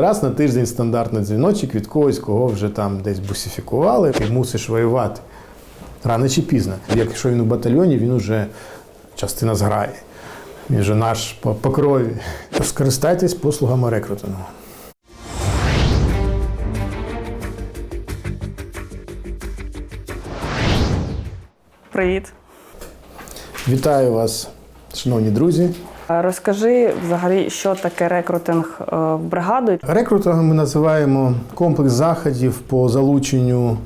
Раз на тиждень стандартний дзвіночок від когось, кого вже там десь бусифікували, і мусиш воювати. Рано чи пізно. Якщо він у батальйоні, він уже частина зграє. Він же наш по, по крові. Скористайтесь послугами рекрутингу. Привіт. Вітаю вас, шановні друзі. Розкажи взагалі, що таке рекрутинг е, в бригаду. Рекрутингом ми називаємо комплекс заходів по залученню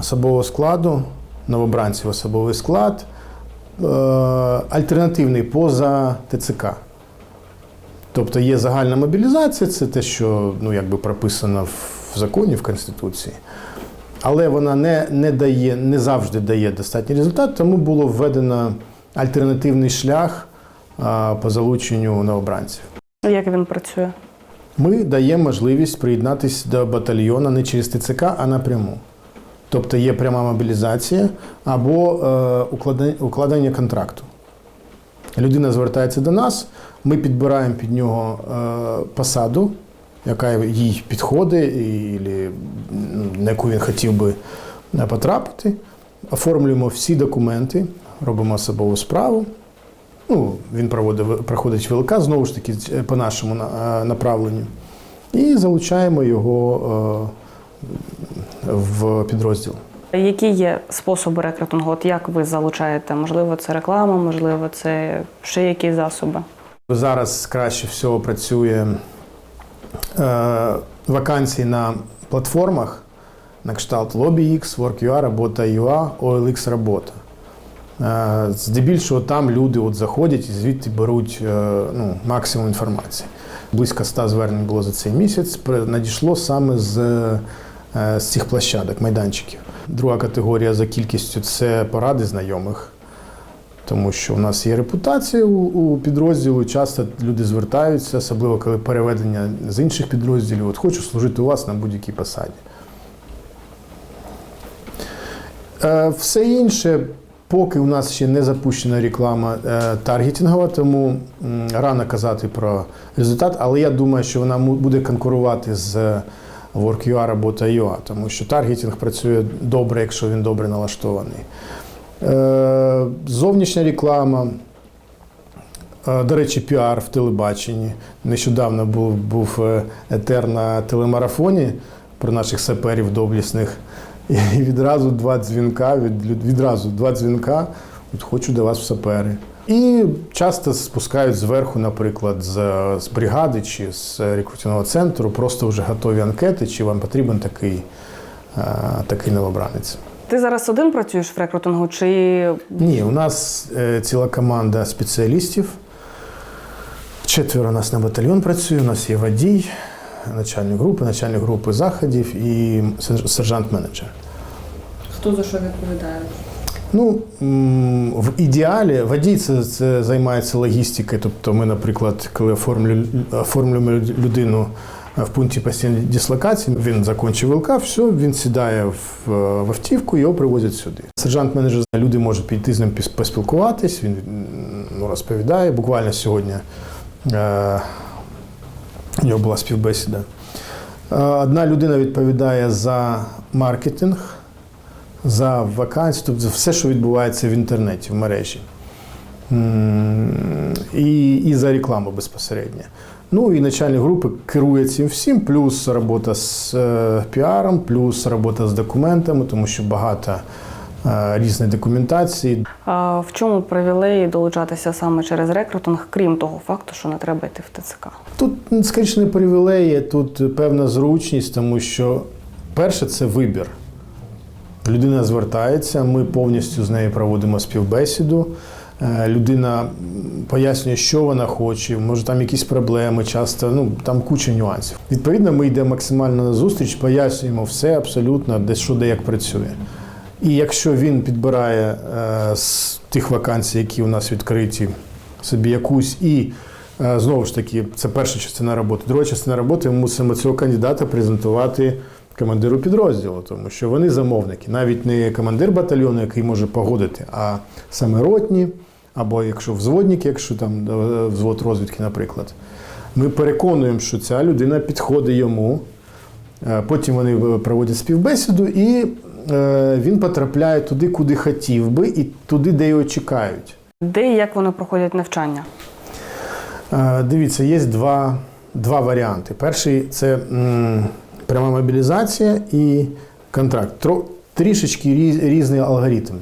особового складу, новобранців особовий склад, е, альтернативний поза ТЦК. Тобто є загальна мобілізація, це те, що ну, якби прописано в законі, в Конституції. Але вона не, не, дає, не завжди дає достатній результат, тому було введено альтернативний шлях по залученню новобранців. Як він працює? Ми даємо можливість приєднатися до батальйону не через ТЦК, а напряму. Тобто є пряма мобілізація або е, укладення, контракту. Людина звертається до нас, ми підбираємо під нього е, посаду, яка їй підходить, і, на яку він хотів би е, потрапити. Оформлюємо всі документи, робимо особову справу. Ну, він проводить, проходить ВЛК, знову ж таки, по нашому е, направленню. І залучаємо його е, в підрозділ. Які є способи рекрутингу? От як ви залучаєте? Можливо, це реклама, можливо, це ще якісь засоби. Зараз краще всього працює е, вакансії на платформах на кшталт LobbyX, WorkUA, Робота.ua, OLX Робота. Е, здебільшого там люди от заходять і звідти беруть е, ну, максимум інформації. Близько 100 звернень було за цей місяць. Надійшло саме з, е, з цих площадок, майданчиків. Друга категорія за кількістю це поради знайомих. Тому що в нас є репутація у, у підрозділу. Часто люди звертаються, особливо коли переведення з інших підрозділів. От хочу служити у вас на будь-якій посаді. Все інше, поки у нас ще не запущена реклама е, таргетингова, тому рано казати про результат, але я думаю, що вона буде конкурувати з WorkUA робота UA, тому що таргетинг працює добре, якщо він добре налаштований. Е, Зовнішня реклама. Е, До речі, піар в телебаченні. Нещодавно був, був е, етер на телемарафоні про наших саперів доблісних. І відразу два дзвінка, від, відразу два дзвінка. От хочу до вас в сапери. І часто спускають зверху, наприклад, з, з бригади чи з рекрутингового центру, просто вже готові анкети, чи вам потрібен такий, е, такий новобранець. Ти зараз один працюєш в рекрутингу, чи Ні, у нас е, ціла команда спеціалістів. Четверо у нас на батальйон працює. У нас є водій, начальник групи, начальник групи заходів і сержант-менеджер. хто за що відповідає? Ну, в ідеалі водій це, це займається логістикою. Тобто ми, наприклад, коли оформлю, оформлюємо людину в пункті постійної дислокації, він закінчив ВЛК, все, він сідає в, в автівку, його привозять сюди. Сержант-менеджер, люди можуть піти з ним поспілкуватись, він ну, розповідає. Буквально сьогодні е, у нього була співбесіда. Е, Одна людина відповідає за маркетинг, за вакансії, тобто все, що відбувається в інтернеті, в мережі. І, і за рекламу безпосередньо. Ну і начальник групи керує цим всім, плюс робота з е, піаром, плюс робота з документами, тому що багато різної документації. А в чому привілеї долучатися саме через рекрутинг, крім того факту, що не треба йти в ТЦК? Тут м, скоріше не привілеї, тут певна зручність, тому що перше це вибір. Людина звертається, ми повністю з нею проводимо співбесіду. Е, Людина пояснює, що вона хоче, може там якісь проблеми, часто ну там куча нюансів. Відповідно, ми йдемо максимально на зустріч, пояснюємо все абсолютно, де що де як працює. І якщо він підбирає е, з тих вакансій, які у нас відкриті, собі якусь і е, знову ж таки, це перша частина роботи. Друга частина роботи ми мусимо цього кандидата презентувати командиру підрозділу, тому що вони замовники, навіть не командир батальйону, який може погодити, а саме ротні, або якщо взводник, якщо там е, взвод розвідки, наприклад. Ми переконуємо, що ця людина підходить йому. Потім вони проводять співбесіду, і він потрапляє туди, куди хотів би, і туди, де його чекають. Де і як вони проходять навчання? Е, Дивіться, є два, два варіанти. Перший це м, пряма мобілізація і контракт. Тро, трішечки різ- різний алгоритм.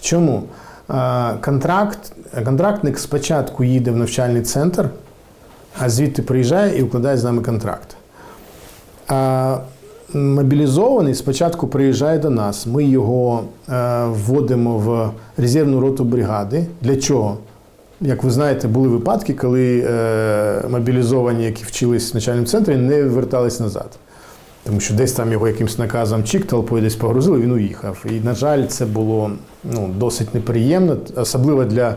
Чому? Е, Контракт, контрактник спочатку їде в навчальний центр, а звідти приїжджає і укладає з нами контракт. Мобілізований спочатку приїжджає до нас. Ми його е, вводимо в резервну роту бригади. Для чого? Як ви знаєте, були випадки, коли е, мобілізовані, які вчились в начальному центрі, не вертались назад. Тому що десь там його якимось наказом чик, толпою десь погрузили, він уїхав. І, на жаль, це було ну, досить неприємно, особливо для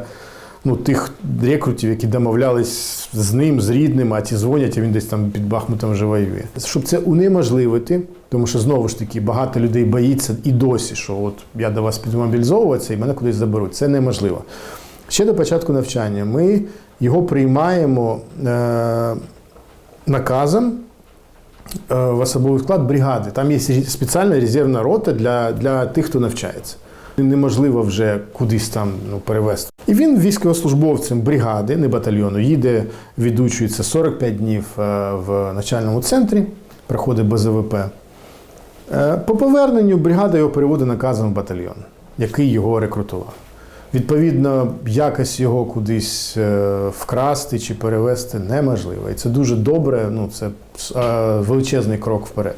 ну, тих рекрутів, які домовлялись з ним, з рідним, а ті дзвонять, а він десь там під Бахмутом вже воює. Щоб це унеможливити, тому що знову ж таки багато людей боїться і досі, що от я до вас піду мобілізовуватися і мене кудись заберуть. Це неможливо. Ще до початку навчання ми його приймаємо е, наказом е, в особовий склад бригади. Там є спеціальна резервна рота для, для тих, хто навчається. Неможливо вже кудись там ну, перевезти. І він військовослужбовцем бригади, не батальйону, їде, відучується 45 днів е, в начальному центрі, проходить БЗВП. Е, По поверненню бригада його переводить наказом в батальйон, який його рекрутував. Відповідно, якось його кудись е, вкрасти чи перевести неможливо. І це дуже добре, ну це величезний крок вперед.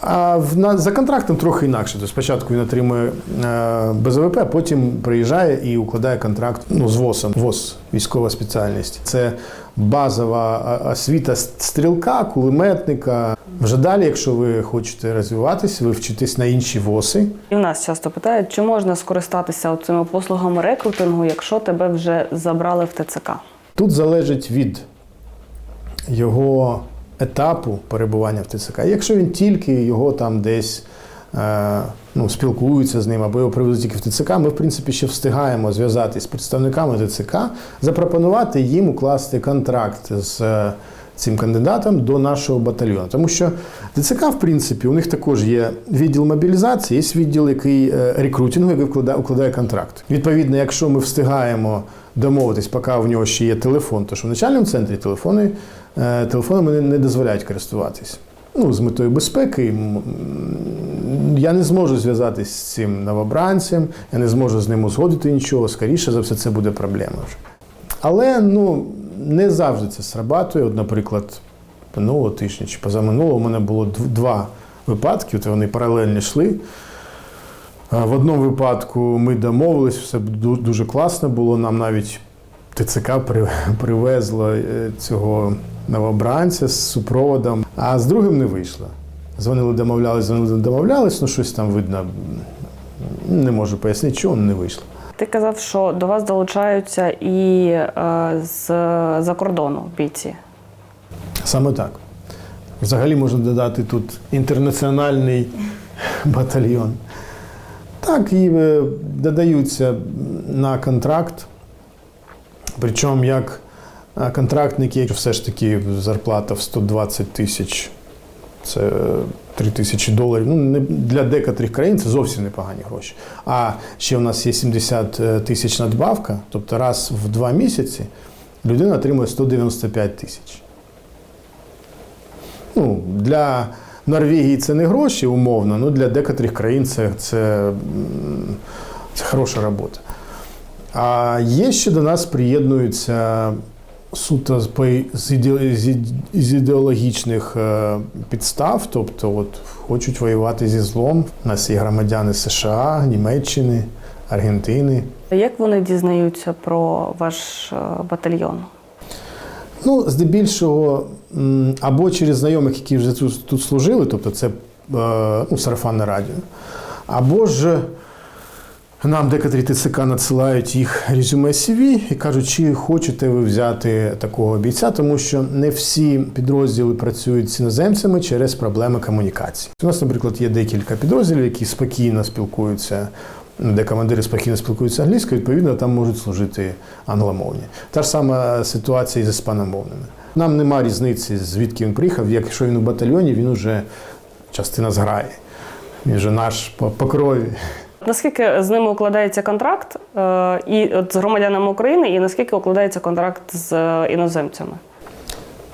А в, на, за контрактом трохи інакше. Тобто спочатку він отримує е, БЗВП, потім приїжджає і укладає контракт ну, з ВОСом. ВОС військова спеціальність. Це базова освіта стрілка, кулеметника. Вже далі, якщо ви хочете розвиватись, ви вчитесь на інші ВОСи. І в нас часто питають, чи можна скористатися цими послугами рекрутингу, якщо тебе вже забрали в ТЦК? Тут залежить від його етапу перебування в ТЦК. Якщо він тільки його там десь е, ну, спілкуються з ним або його привезуть тільки в ТЦК, ми, в принципі, ще встигаємо зв'язатись з представниками ТЦК, запропонувати їм укласти контракт з е, цим кандидатом до нашого батальйону. Тому що ТЦК, в принципі, у них також є відділ мобілізації, є відділ, який е, рекрутингу, який вкладає, укладає контракт. Відповідно, якщо ми встигаємо домовитись, поки в нього ще є телефон, то що в начальному центрі телефони, телефонами не, не дозволяють користуватись. Ну, з метою безпеки. Я не зможу зв'язатись з цим новобранцем, я не зможу з ним узгодити нічого. Скоріше за все, це буде проблема. Але ну, не завжди це срабатує. От, наприклад, минулого тижня чи позаминулого у мене було два випадки, от вони паралельно йшли. В одному випадку ми домовились, все дуже класно було. Нам навіть ТЦК привезло е, цього новобранця з супроводом, а з другим не вийшло. Дзвонили, домовлялись, дзвонили, домовлялись, ну щось там видно. Не можу пояснити, чого не вийшло. Ти казав, що до вас долучаються і е, з-за кордону бійці. Саме так. Взагалі можна додати тут інтернаціональний батальйон. Так, і е, додаються на контракт. Причому як контрактники, все ж таки зарплата в 120 тисяч, це 3 тисячі доларів. Ну, для декотрих країн це зовсім непогані гроші. А ще в нас є 70 тисяч надбавка, тобто раз в два місяці людина отримує 195 тисяч. Ну, для Норвегії це не гроші умовно, але для декотрих країн це, це, це хороша робота. А є ще до нас приєднуються суто з, ідеологічних е, підстав, тобто от, хочуть воювати зі злом. У нас є громадяни США, Німеччини, Аргентини. Як вони дізнаються про ваш е, батальйон? Ну, здебільшого, або через знайомих, які вже тут, тут служили, тобто це е, ну, сарафанне радіо, або ж нам декотрі ТЦК надсилають їх резюме CV і кажуть, чи хочете ви взяти такого бійця, тому що не всі підрозділи працюють з іноземцями через проблеми комунікації. У нас, наприклад, є декілька підрозділів, які спокійно спілкуються де командири спокійно спілкуються англійською, відповідно, там можуть служити англомовні. Та ж сама ситуація і з іспаномовними. Нам нема різниці, звідки він приїхав. Якщо він у батальйоні, він уже частина зграє. Він вже наш по, по крові. Наскільки з ними укладається контракт е, і от з громадянами України, і наскільки укладається контракт з е, іноземцями?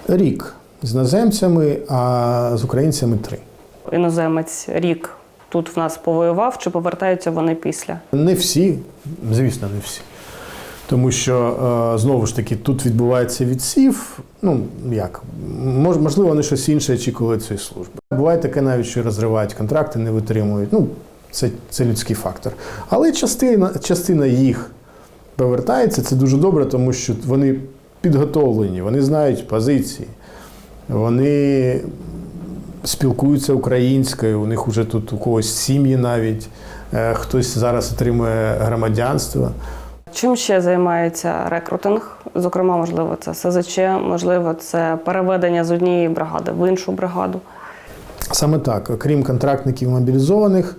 Рік з іноземцями, а з українцями три. Іноземець рік тут в нас повоював, чи повертаються вони після? Не всі, звісно, не всі. Тому що е, знову ж таки тут відбувається відсів. Ну як можливо, вони щось інше очікували цієї служби. Буває таке навіть, що розривають контракти, не витримують. Ну це, це людський фактор. Але частина, частина їх повертається. Це дуже добре, тому що вони підготовлені, вони знають позиції, вони спілкуються українською. У них вже тут у когось сім'ї навіть. Е, Хтось зараз отримує громадянство. Чим ще займається рекрутинг? Зокрема, можливо, це СЗЧ, можливо, це переведення з однієї бригади в іншу бригаду. Саме так, окрім контрактників мобілізованих,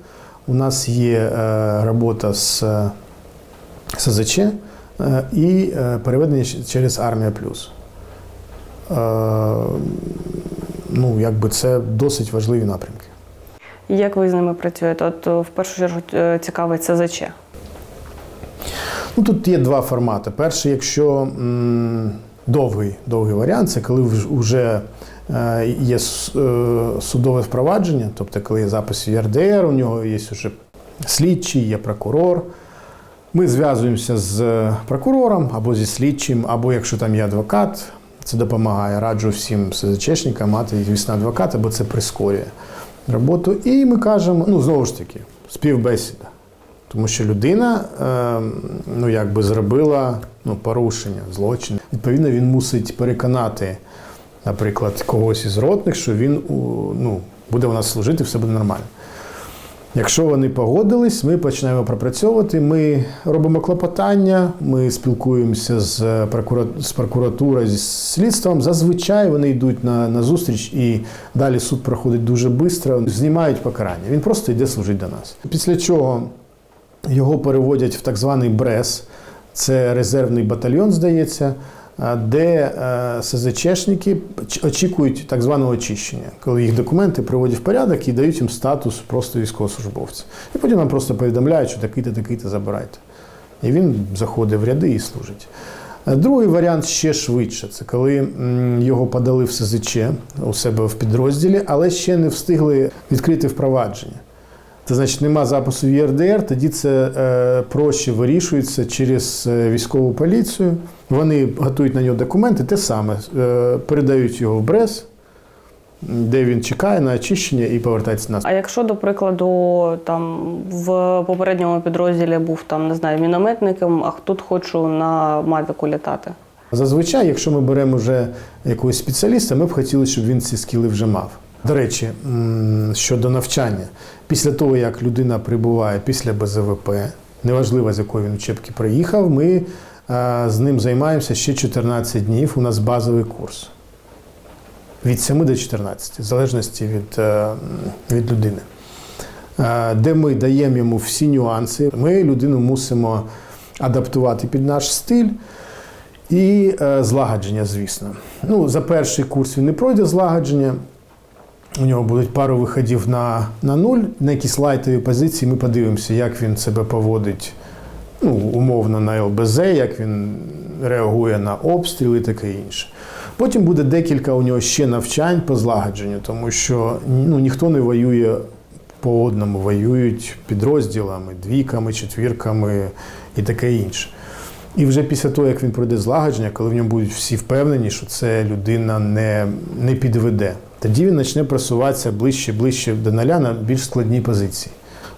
у нас є е, робота з е, СЗЧ е, і переведення через Армія Плюс. Ну, якби це досить важливі напрямки. Як ви з ними працюєте? От в першу чергу цікавить СЗЧ. Ну, тут є два формати. Перший, якщо м, довгий, довгий варіант, це коли вже е, є е, судове впровадження, тобто коли є запис в ЄРДР, у нього є вже слідчий, є прокурор. Ми зв'язуємося з прокурором або зі слідчим, або якщо там є адвокат, це допомагає. Раджу всім СЗЧшникам мати, звісно, адвоката, бо це прискорює роботу. І ми кажемо, ну знову ж таки, співбесіда. Тому що людина е, ну, якби зробила ну, порушення, злочин. Відповідно, він мусить переконати, наприклад, когось із ротних, що він ну, буде у нас служити, все буде нормально. Якщо вони погодились, ми починаємо пропрацьовувати. Ми робимо клопотання, ми спілкуємося з, з прокуратурою, зі слідством. Зазвичай вони йдуть на, на зустріч і далі суд проходить дуже швидко, знімають покарання. Він просто йде служити до нас. Після чого його переводять в так званий БРЕС, це резервний батальйон, здається, де е, СЗЧшники очікують так званого очищення, коли їх документи приводять в порядок і дають їм статус просто військовослужбовця. І потім нам просто повідомляють, що такий-то, такий-то забирайте. І він заходить в ряди і служить. Е, Другий варіант ще швидше. Це коли його подали в СЗЧ у себе в підрозділі, але ще не встигли відкрити впровадження. Це значить, нема запису в ЄРДР, тоді це е, проще вирішується через е, військову поліцію. Вони готують на нього документи, те саме, е, передають його в БРЕС, де він чекає на очищення і повертається на А якщо, до прикладу, там в попередньому підрозділі був там, не знаю, мінометником, а тут хочу на мавіку літати. Зазвичай, якщо ми беремо вже якогось спеціаліста, ми б хотіли, щоб він ці скіли вже мав. До речі, щодо навчання, після того, як людина прибуває після БЗВП, неважливо з якої він учебки приїхав, ми е, з ним займаємося ще 14 днів. У нас базовий курс. Від 7 до 14, в залежності від, е, від людини. Е, Де ми даємо йому всі нюанси. Ми людину мусимо адаптувати під наш стиль. І злагодження, звісно. Ну, за перший курс він не пройде злагодження. У нього будуть пару виходів на, на нуль, на якісь лайтові позиції. Ми подивимося, як він себе поводить ну, умовно на ЛБЗ, як він реагує на обстріли і таке інше. Потім буде декілька у нього ще навчань по злагодженню, тому що ну, ніхто не воює по одному, воюють підрозділами, двійками, четвірками і таке інше. І вже після того, як він пройде злагодження, коли в ньому будуть всі впевнені, що це людина не, не підведе, тоді він почне просуватися ближче, ближче до нуля на більш складні позиції.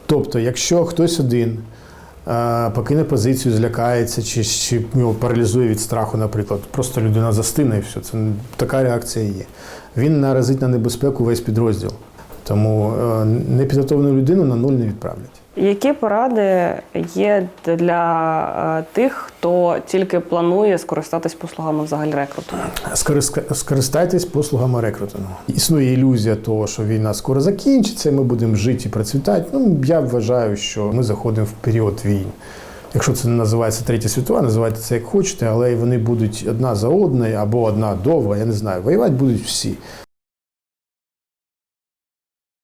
Тобто, якщо хтось один е, покине позицію, злякається, чи, чи його паралізує від страху, наприклад, просто людина застине і все. Це така реакція є. Він наразить на небезпеку весь підрозділ. Тому е, непідготовлену людину на нуль не відправлять. Які поради є для е, тих, хто тільки планує скористатись послугами взагалі рекрутингу? Скористайтесь послугами рекрутингу. Існує ілюзія того, що війна скоро закінчиться, ми будемо жити і процвітати. Ну, я вважаю, що ми заходимо в період війн. Якщо це не називається Третя світова, називайте це як хочете, але вони будуть одна за одною або одна довга, я не знаю. Воювати будуть всі.